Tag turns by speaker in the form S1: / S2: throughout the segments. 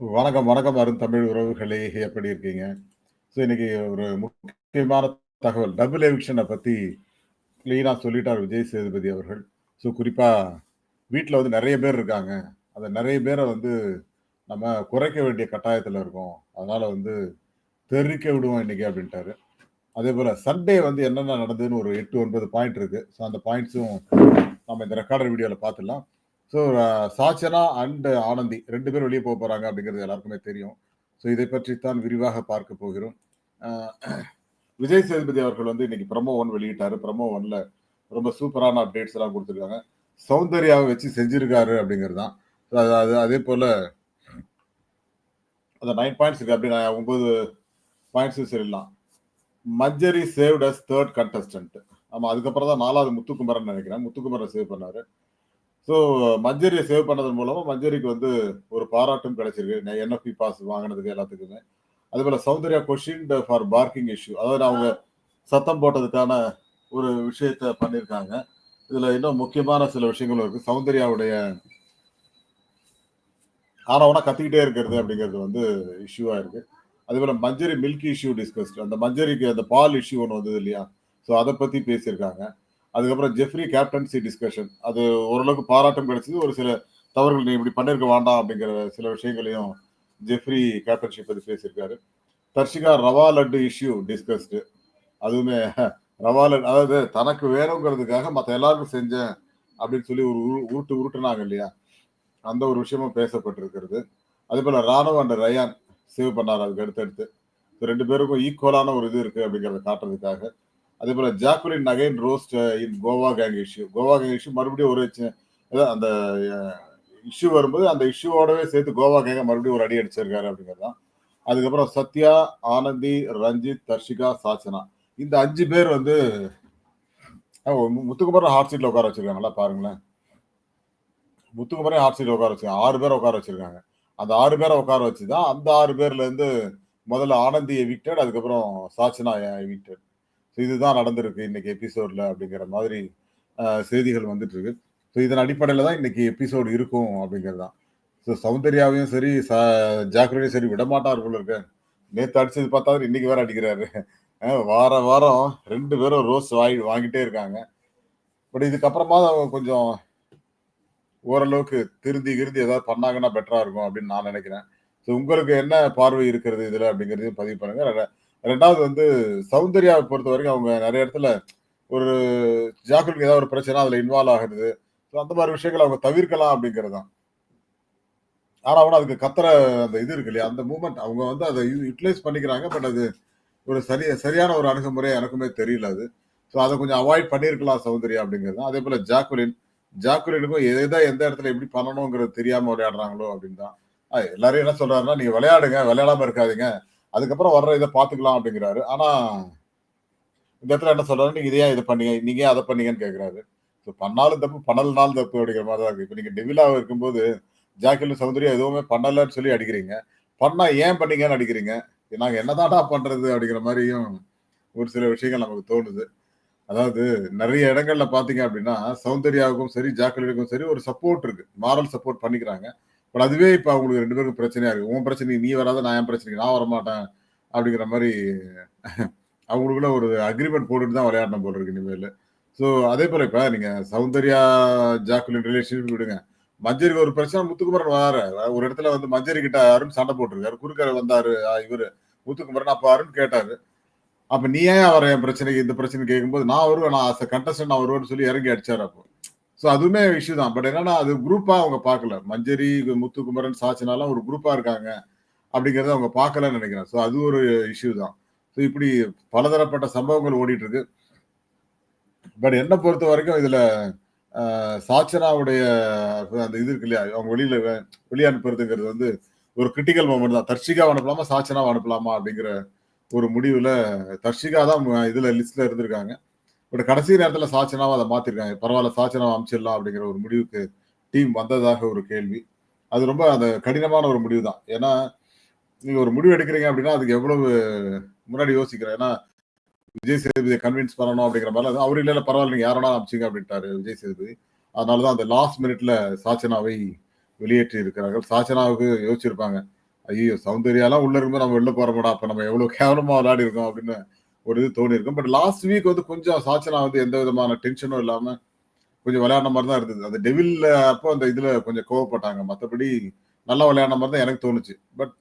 S1: வணக்கம், வணக்கம் அருண் தமிழ் உறவுகளே! எப்படி இருக்கீங்க? ஸோ இன்னைக்கு ஒரு முக்கியமான தகவல். டபுள் எவிக்ஷனை பற்றி க்ளீனாக சொல்லிட்டார் விஜய் சேதுபதி அவர்கள். ஸோ குறிப்பாக வீட்டில் வந்து நிறைய பேர் இருக்காங்க. அந்த நிறைய பேரை வந்து நம்ம குறைக்க வேண்டிய கட்டாயத்தில் இருக்கோம். அதனால் வந்து தெரிவிக்க விடுவோம் இன்றைக்கி அப்படின்ட்டாரு அதே போல் சண்டே வந்து என்னென்ன நடந்ததுன்னு ஒரு 8, 9 பாயிண்ட் இருக்குது ஸோ அந்த பாயிண்ட்ஸும் நம்ம இந்த ரெக்கார்டர் வீடியோவில் பார்த்துடலாம். So uh, Sachana and Anandhi ரெண்டு பேரும் வெளியே போக போகிறாங்க அப்படிங்கிறது எல்லாருக்குமே தெரியும். ஸோ இதை பற்றி தான் விரிவாக பார்க்க போகிறோம். Uh, விஜய் சேதுபதி அவர்கள் வந்து இன்னைக்கு ப்ரமோ ஒன் வெளியிட்டார் ப்ரமோ ஒன்ல ரொம்ப சூப்பரான அப்டேட்ஸ் எல்லாம் கொடுத்துருக்காங்க சௌந்தர்யாவ வச்சு செஞ்சிருக்காரு அப்படிங்கிறது தான். அது அது அதேபோல அந்த நைன் பாயிண்ட்ஸ் இருக்கு. அப்படி நான் 9 பாயிண்ட்ஸும் சொல்லிடலாம். Manjari saved as third contestant. ஆமாம் அதுக்கப்புறம் தான் நாலாவது முத்துக்குமரன் நினைக்கிறேன் முத்துக்குமரன் சேவ் பண்ணாரு. ஸோ மஞ்சரிய சேவ் பண்ணதன் மூலமா மஞ்சரிக்கு வந்து ஒரு பாராட்டும் கிடைச்சிருக்கு. என்எஃப்பி பாஸ் வாங்குனதுக்கு எல்லாத்துக்குமே. அதேபோல Soundarya questioned for parking issue. அதாவது அவங்க சத்தம் போட்டதுக்கான ஒரு விஷயத்த பண்ணியிருக்காங்க. இதுல இன்னும் முக்கியமான சில விஷயங்களும் இருக்கு. சௌந்தர்யாவுடைய ஆனா ஊனா கத்திக்கிட்டே இருக்கிறது அப்படிங்கிறது வந்து இஷ்யூவா இருக்கு. அதேபோல மஞ்சரி மில்க் இஷ்யூ டிஸ்கஸ்ட். அந்த மஞ்சரிக்கு அந்த பால் இஷ்யூ ஒண்ணு வந்தது இல்லையா? ஸோ அத பத்தி பேசியிருக்காங்க. அதுக்கப்புறம் ஜெஃப்ரி கேப்டன்சி டிஸ்கஷன். அது ஓரளவுக்கு பாராட்டம் கிடைச்சது. ஒரு சில தவறுகள் நீ இப்படி பண்ணியிருக்க வேண்டாம் அப்படிங்கிற சில விஷயங்களையும் ஜெஃப்ரி கேப்டன்ஷிப் பற்றி பேசியிருக்காரு. Dharshika rava laddu issue discussed. அதுவுமே ரவா லட்டு அதாவது தனக்கு வேணுங்கிறதுக்காக மற்ற எல்லாருக்கும் செஞ்சேன் அப்படின்னு சொல்லி ஒரு உருட்டு உருட்டுனாங்க இல்லையா? அந்த ஒரு விஷயமும் பேசப்பட்டிருக்கிறது. அதேபோல ராணுவ அண்ட் ரயான் சேவ் பண்ணார் அதுக்கு அடுத்தடுத்து. ரெண்டு பேருக்கும் ஈக்குவலான ஒரு இது இருக்குது அப்படிங்கிறத காட்டுறதுக்காக. அதே போல Jacqueline நகைன் roast in Goa gang issue. Goa gang issue மறுபடியும் ஒரு அந்த uh, இஷ்யூ வரும்போது அந்த இஷ்யூவோடவே சேர்த்து கோவா கேங்க மறுபடியும் ஒரு அடி அடிச்சிருக்காரு அப்படிங்கிறது தான். அதுக்கப்புறம் சத்யா, ஆனந்தி, ரஞ்சித், தர்ஷிகா, சாச்சனா. இந்த அஞ்சு பேர் வந்து முத்துக்குமரன் ஹாட் சீட்ல உட்கார வச்சிருக்காங்கல்ல பாருங்களேன். முத்துக்குமரன் ஹாட் சீட்ல உட்கார வச்சிருக்காங்க. ஆறு பேர் உட்கார வச்சிருக்காங்க. அந்த ஆறு பேரை உட்கார வச்சு தான் அந்த ஆறு பேர்ல இருந்து முதல்ல ஆனந்தி எவிக்டட் அதுக்கப்புறம் சாச்சனா எவிக்டட். ஸோ இதுதான் நடந்திருக்கு இன்னைக்கு எபிசோட்ல அப்படிங்கிற மாதிரி செய்திகள் வந்துட்டு இருக்கு. ஸோ இதன் அடிப்படையில் தான் இன்னைக்கு எபிசோடு இருக்கும் அப்படிங்கிறது தான். ஸோ சௌந்தர்யாவையும் சரி, ச ஜாக்குலினையும் சரி விடமாட்டார் போல இருக்க நேற்று அடிச்சது பார்த்தா இன்னைக்கு வேற அடிக்கிறாரு. வார வாரம் வாரம் 2 பேரும் ரோஸ் வாங்கி வாங்கிட்டே இருக்காங்க. பட் இதுக்கப்புறமா அவங்க கொஞ்சம் ஓரளவுக்கு திருந்தி கிருந்தி ஏதாவது பண்ணாங்கன்னா பெட்டரா இருக்கும் அப்படின்னு நான் நினைக்கிறேன். ஸோ உங்களுக்கு என்ன பார்வை இருக்கிறது இதில் அப்படிங்கிறதையும் பதிவு பண்ணுங்க. ரெண்டாவது வந்து சௌந்தர்யாவை பொறுத்த வரைக்கும் அவங்க நிறைய இடத்துல ஒரு ஜாக்குலுக்கு ஏதாவது ஒரு பிரச்சனை அதுல இன்வால்வ் ஆகுறது. ஸோ அந்த மாதிரி விஷயங்கள அவங்க தவிர்க்கலாம் அப்படிங்கிறது தான். ஆனால் ஊனா அதுக்கு கத்துற அந்த இது இருக்கு இல்லையா? அந்த மூமெண்ட் அவங்க வந்து அதை யூட்டிலைஸ் பண்ணிக்கிறாங்க. பட் அது ஒரு சரி சரியான ஒரு அணுகுமுறை எனக்குமே தெரியல அது. ஸோ அதை கொஞ்சம் அவாய்ட் பண்ணியிருக்கலாம் சௌந்தர்யா அப்படிங்கிறது தான். அதேபோல ஜாக்குலின். ஜாக்குலினுக்கும் எதை எந்த இடத்துல எப்படி பண்ணணுங்கிறது தெரியாமல் விளையாடுறாங்களோ அப்படின்னு தான். எல்லாரும் என்ன சொல்றாருன்னா, நீங்க விளையாடுங்க, விளையாடாம இருக்காதீங்க. அதுக்கப்புறம் வர்ற இதை பார்த்துக்கலாம் அப்படிங்கிறாரு. ஆனால் இந்த இடத்துல என்ன சொல்றாரு, நீங்க இதையா இதை பண்ணீங்க? நீங்க அதை பண்ணீங்கன்னு கேட்கிறாரு. ஸோ பண்ணாலும் தப்பு, பண்ணலனாலும் தப்பு அப்படிங்கிற மாதிரி தான் இருக்கு. இப்போ நீங்க டெவிலாக இருக்கும்போது ஜாக்கிலும் சௌந்தர்யா எதுவுமே பண்ணலன்னு சொல்லி அடிக்கிறீங்க. பண்ணா ஏன் பண்ணீங்கன்னு அடிக்கிறீங்க. நாங்க என்னதான்டா பண்றது அப்படிங்கிற மாதிரியும் ஒரு சில விஷயங்கள் நமக்கு தோணுது. அதாவது நிறைய இடங்கள்ல பார்த்தீங்க அப்படின்னா, சௌந்தர்யாவுக்கும் சரி, ஜாக்குலினுக்கும் சரி ஒரு சப்போர்ட் இருக்கு. மாரல் சப்போர்ட் பண்ணிக்கிறாங்க. பட் அதுவே இப்போ அவங்களுக்கு ரெண்டு பேருக்கும் பிரச்சனையா இருக்கு. உன் பிரச்சனைக்கு நீ வராத, நான் என் பிரச்சனைக்கு நான் வரமாட்டேன். அப்படிங்கிற மாதிரி அவங்களுக்குள்ள ஒரு அக்ரிமெண்ட் போட்டுட்டு தான் விளையாடணும் போல இருக்கு இனிமேல் ஸோ அதேபோல இப்போ நீங்க சௌந்தர்யா, ஜாக்குலின் ரிலேஷன்ஷிப் விடுங்க. மஞ்சரிக்கு ஒரு பிரச்சனை முத்துக்குமரன் வராரு. ஒரு இடத்துல வந்து மஞ்சரி கிட்ட அருண் சண்டை போட்டிருக்காரு குறுக்க வந்தாரு இவர் முத்துக்குமரன். அப்போ அருண் கேட்டாரு. அப்ப நீ ஏன் வர என் பிரச்சனைக்கு இந்த பிரச்சனை கேட்கும்போது, நான் வருவேன். நான் கண்டஸ்டன் நான் வருவேன்னு சொல்லி இறங்கி அடிச்சாரு அப்போ. ஸோ அதுவுமே இஷ்யூ தான். பட் என்னன்னா அது குரூப்பா அவங்க பார்க்கல. மஞ்சரி, முத்துக்குமரன், சாச்சினாலாம் ஒரு குரூப்பா இருக்காங்க. அப்படிங்கிறத அவங்க பார்க்கலன்னு நினைக்கிறேன். ஸோ அது ஒரு இஷ்யூ தான். ஸோ இப்படி பலதரப்பட்ட சம்பவங்கள் ஓடிட்டு இருக்கு. பட் என்ன பொறுத்தவரைக்கும் இதுல இதில் சாச்சனாவுடைய அந்த இது இருக்கு இல்லையா? அவங்க வெளியில வெ அனுப்புறதுங்கிறது வந்து ஒரு கிரிட்டிக்கல் மூமெண்ட் தான். தர்ஷிகா அனுப்பலாமா? சாச்சனாவை அனுப்பலாமா? அப்படிங்கிற ஒரு முடிவுல தர்ஷிகா தான் இதுல லிஸ்ட்ல இருந்திருக்காங்க. பட் கடைசி நேரத்துல சாச்சனாவை அதை மாத்திருக்காங்க. பரவாயில்ல சாச்சனாவை அமைச்சிடலாம் அப்படிங்கிற ஒரு முடிவுக்கு டீம் வந்ததாக ஒரு கேள்வி. அது ரொம்ப அந்த கடினமான ஒரு முடிவு தான். ஏன்னா, நீங்க ஒரு முடிவு எடுக்கிறீங்க அப்படின்னா, அதுக்கு எவ்வளவு முன்னாடி யோசிக்கிறேன். ஏன்னா, விஜய் சேதுபதியை கன்வின்ஸ் பண்ணணும் அப்படிங்கிற மாதிரி அவர் இல்லை பரவாயில்ல பரவால்ல நீங்க யாரோனா வேணாலும் அப்படின்ட்டாரு விஜய் சேதுபதி. அதனால தான் அந்த லாஸ்ட் மினிட்ல சாச்சனாவை வெளியேற்றி இருக்கிறார்கள். சாச்சனாவுக்கு யோசிச்சிருப்பாங்க. ஐயோ சௌந்தர்யாலாம் உள்ள இருக்கும்போது நம்ம வெளில போறோம்டா அப்ப நம்ம எவ்வளவு கேவலமா விளையாடி இருக்கோம் அப்படின்னு ஒரு இது தோணி இருக்கும் பட் லாஸ்ட் வீக் வந்து கொஞ்சம் சாச்சனா வந்து எந்த விதமான டென்ஷனும் இல்லாம கொஞ்சம் விளையாடின மாதிரி தான் இருந்தது. அந்த டெவில் அப்போ அந்த இதுல கொஞ்சம் கோவப்பட்டாங்க. மற்றபடி நல்லா விளையாடின மாதிரி தான் எனக்கு தோணுச்சு. பட்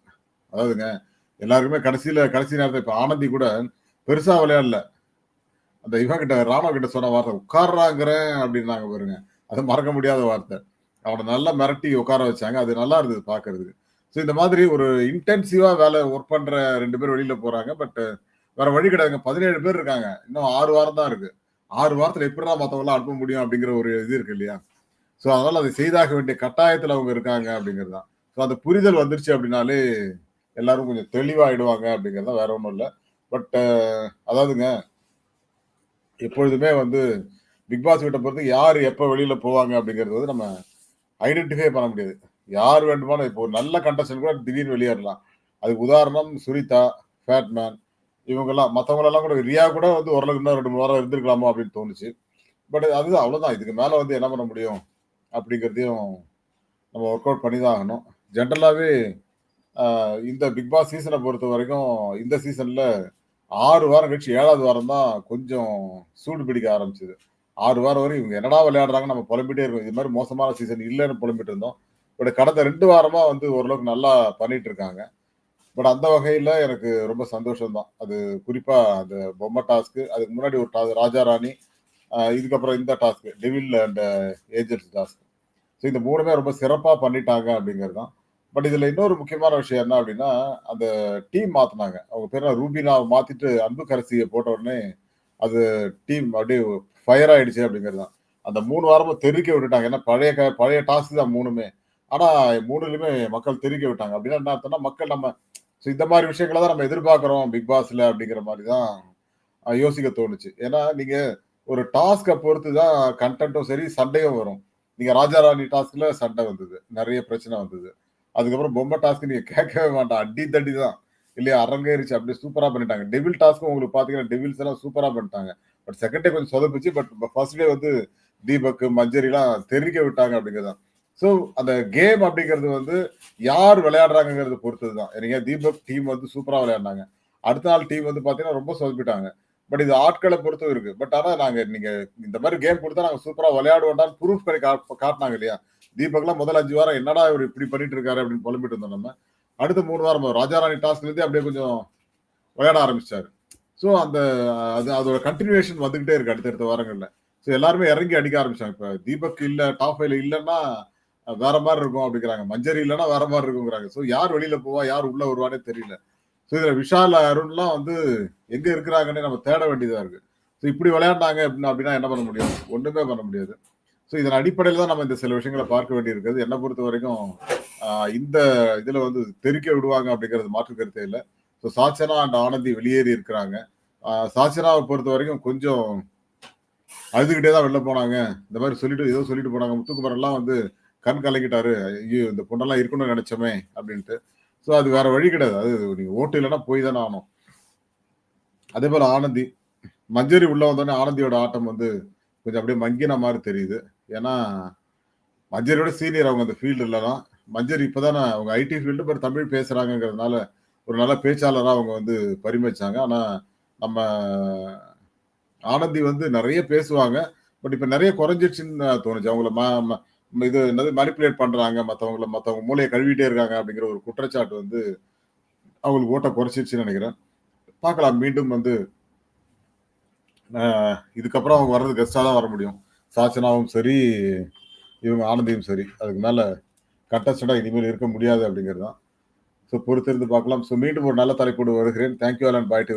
S1: அதாவதுங்க எல்லாருக்குமே கடைசியில கடைசி நேரத்தை இப்ப ஆனந்தி கூட பெருசா விளையாடல. அந்த இவன் கிட்ட ராமா கிட்ட சொன்ன வார்த்தை உட்கார்றாங்கிறேன் அப்படின்னாங்க பாருங்க. அது மறக்க முடியாத வார்த்தை. அவனை நல்லா மிரட்டி உட்கார வச்சாங்க. அது நல்லா இருந்தது பாக்குறதுக்கு. ஸோ இந்த மாதிரி ஒரு இன்டென்சிவா வேலை ஒர்க் பண்ற ரெண்டு பேர் வெளியில போறாங்க. பட் வேற வழி கிடையாதுங்க. பதினேழு பேர் இருக்காங்க. இன்னும் ஆறு வாரம் தான் இருக்கு. ஆறு வாரத்துல எப்படிதான் மற்றவங்களாம் அனுப்ப முடியும் அப்படிங்கிற ஒரு இது இருக்கு இல்லையா? ஸோ அதனால அதை செய்தாக வேண்டிய கட்டாயத்துல அவங்க இருக்காங்க அப்படிங்கிறது தான் ஸோ அந்த புரிதல் வந்துருச்சு அப்படின்னாலே எல்லாரும் கொஞ்சம் தெளிவாயிடுவாங்க அப்படிங்கிறது தான் வேற ஒன்றும் இல்லை. பட் அதாவதுங்க எப்பொழுதுமே வந்து பிக் பாஸ் வீட்டை பொறுத்து யார் எப்போ வெளியில போவாங்க அப்படிங்கிறது வந்து நம்ம ஐடென்டிஃபை பண்ண முடியாது. யார் வேண்டுமானோ இப்போ ஒரு நல்ல கண்டஸ்டன் கூட திடீர்னு வெளியேறலாம். அதுக்கு உதாரணம் சுரிதா ஃபேட்மேன் இவங்கெல்லாம் மற்றவங்களெல்லாம் கூட ரியா கூட வந்து ஓரளவுக்கு இன்னும் ரெண்டு மூணு வாரம் இருந்திருக்கலாமோ அப்படின்னு தோணுச்சு. பட் அது அவ்வளோதான் இதுக்கு மேலே வந்து என்ன பண்ண முடியும் அப்படிங்கிறதையும் நம்ம ஒர்க் அவுட் பண்ணி தான் ஆகணும். ஜென்ரலாகவே இந்த பிக் பாஸ் சீசனை பொறுத்த வரைக்கும் இந்த சீசனில் ஆறு வாரம் கழிச்சு ஏழாவது வாரம் தான் கொஞ்சம் சூடு பிடிக்க ஆரம்பிச்சது. ஆறு வாரம் வரைக்கும் இவங்க என்னடா விளையாடுறாங்க நம்ம புலம்பிட்டே இருக்கோம். இது மாதிரி மோசமான சீசன் இல்லைன்னு புலம்பிட்டு இருந்தோம். பட் கடந்த ரெண்டு வாரமாக வந்து ஓரளவுக்கு நல்லா பண்ணிட்டு இருக்காங்க. பட் அந்த வகையில எனக்கு ரொம்ப சந்தோஷம் தான் அது குறிப்பா அந்த பொம்மை டாஸ்க்கு அதுக்கு முன்னாடி ஒரு டாஸ்க் ராஜா ராணி இதுக்கப்புறம் இந்த task devil and agents task so இந்த மூணுமே ரொம்ப சிறப்பாக பண்ணிட்டாங்க அப்படிங்கிறது தான் பட் இதில் இன்னொரு முக்கியமான விஷயம் என்ன அப்படின்னா அந்த டீம் மாற்றினாங்க அவங்க பேர் ரூபினா மாற்றிட்டு அன்பு கரசியை போட்ட உடனே அது டீம் அப்படியே ஃபயர் ஆயிடுச்சு அப்படிங்கிறது தான் அந்த மூணு வாரமும் தெரிவிக்க விட்டுட்டாங்க. ஏன்னா பழைய க பழைய டாஸ்க் தான் மூணுமே. ஆனால் மூணுலையுமே மக்கள் தெரிவிக்க விட்டாங்க. அப்படின்னா என்ன அர்த்தம்னா மக்கள் நம்ம ஸோ இந்த மாதிரி விஷயங்களை தான் நம்ம எதிர்பார்க்குறோம் பிக் பாஸில் அப்படிங்கிற மாதிரி தான் யோசிக்க தோணுச்சு. ஏன்னா நீங்கள் ஒரு டாஸ்கை பொறுத்து தான் கண்டென்ட்டும் சரி சண்டையும் வரும். நீங்கள் ராஜாராணி டாஸ்கில் சண்டை வந்தது நிறைய பிரச்சனை வந்தது. அதுக்கப்புறம் பொம்மை டாஸ்க் நீங்கள் கேட்கவே மாட்டான் அடி தடி தான் இல்லையா அரங்கேறிச்சு அப்படியே சூப்பராக பண்ணிட்டாங்க. டெவில் டாஸ்க்கும் உங்களுக்கு பார்த்தீங்கன்னா டெவில்ஸ் எல்லாம் சூப்பராக பண்ணிட்டாங்க. பட் செகண்ட் டே கொஞ்சம் சொதப்பிச்சு பட் ஃபர்ஸ்ட் டே வந்து தீபக் மஞ்சரிலாம் தெரிவிக்க விட்டாங்க அப்படிங்கிறது ஸோ அந்த கேம் அப்படிங்கிறது வந்து யார் விளையாடுறாங்கிறது பொறுத்தது தான் எனக்கு தீபக் டீம் வந்து சூப்பராக விளையாடினாங்க. அடுத்த நாள் டீம் வந்து பார்த்தீங்கன்னா ரொம்ப சொதப்பிட்டாங்க. பட் இது ஆட்களை பொறுத்தும் இருக்கு. பட் ஆனால் நாங்கள் நீங்கள் இந்த மாதிரி கேம் கொடுத்தா நாங்கள் சூப்பராக விளையாடுவோம்டான்னு ப்ரூஃப் பண்ணி காட்டினாங்க இல்லையா? தீபக்லாம் முதல் அஞ்சு வாரம் என்னடா இவர் இப்படி பண்ணிட்டு இருக்காரு அப்படின்னு புலம்பிட்டு இருந்தோம் நம்ம. அடுத்த மூணு வாரம் ராஜாராணி டாஸ்க்லேருந்து அப்படியே கொஞ்சம் விளையாட ஆரம்பிச்சாரு. ஸோ அந்த அது அதோட கண்டினியூஷன் வந்துகிட்டே இருக்கு அடுத்தடுத்த வாரங்களில். ஸோ எல்லாருமே இறங்கி அடிக்க ஆரம்பிச்சாங்க. இப்போ தீபக் இல்லை டாப் ஃபைவ்ல இல்லைன்னா வேற மாதிரி இருக்கும் அப்படிங்கிறாங்க. மஞ்சரி இல்லைன்னா வேற மாதிரி இருக்குங்கிறாங்க. ஸோ யார் வெளியில போவா யார் உள்ள வருவானே தெரியல. ஸோ இதுல விஷால் அருண்லாம் வந்து எங்க இருக்கிறாங்கன்னு நம்ம தேட வேண்டியதா இருக்கு. ஸோ இப்படி விளையாண்டாங்க அப்படின்னா அப்படின்னா என்ன பண்ண முடியும்? ஒண்ணுமே பண்ண முடியாது. ஸோ இதன் அடிப்படையில் தான் நம்ம இந்த சில விஷயங்களை பார்க்க வேண்டியிருக்கிறது. என்னை பொறுத்த வரைக்கும் இந்த இதில் வந்து தெரிக்க விடுவாங்க அப்படிங்கிறது மாற்று கருத்தே இல்லை. ஸோ சாச்சனா அண்ட் ஆனந்தி வெளியேறி இருக்கிறாங்க. சாச்சனாவை பொறுத்த வரைக்கும் கொஞ்சம் அழுதுகிட்டே தான் வெளில போனாங்க. இந்த மாதிரி சொல்லிட்டு ஏதோ சொல்லிட்டு போனாங்க. முத்துக்குமரெல்லாம் வந்து கண் கலக்கிட்டாரு ஐயோ இந்த பொண்ணெல்லாம் இருக்கணும்னு நினைச்சோமே அப்படின்ட்டு. ஸோ அது வேற வழி கிடையாது. அது நீங்க ஓட்டு இல்லைன்னா போய் தானே ஆகணும். அதே போல ஆனந்தி. மஞ்சரி உள்ள வந்தோடனே ஆனந்தியோட ஆட்டம் வந்து கொஞ்சம் அப்படியே மங்கின மாதிரி தெரியுது. ஏன்னா மஞ்சரியோட சீனியர் அவங்க அந்த ஃபீல்டு இல்லைனா மஞ்சரி இப்போதானே அவங்க ஐடி ஃபீல்டு பட் தமிழ் பேசுறாங்கிறதுனால ஒரு நல்ல பேச்சாளராக அவங்க வந்து பரிமளிச்சாங்க. ஆனால் நம்ம ஆனந்தி வந்து நிறைய பேசுவாங்க. பட் இப்போ நிறைய குறைஞ்சிடுச்சுன்னு தோணுச்சு. அவங்கள இது என்னது மனிப்புலேட் பண்றாங்க. மற்றவங்கள மற்றவங்க மூளையை கழுவிட்டே இருக்காங்க அப்படிங்கிற ஒரு குற்றச்சாட்டு வந்து அவங்களுக்கு ஓட்டை குறைச்சிருச்சுன்னு நினைக்கிறேன். பார்க்கலாம். மீண்டும் வந்து இதுக்கப்புறம் அவங்க வர்றது கெஸ்டாக தான் வர முடியும். சாச்சனாவும் சரி இவங்க ஆனந்தியும் சரி. அதுக்கு மேலே கண்டஸ்டண்டா இனிமேல் இருக்க முடியாது அப்படிங்கிறது தான். ஸோ பொறுத்திருந்து பார்க்கலாம். ஸோ மீண்டும் ஒரு நல்ல தலைப்போடு வருகிறேன். Thank you all and bye to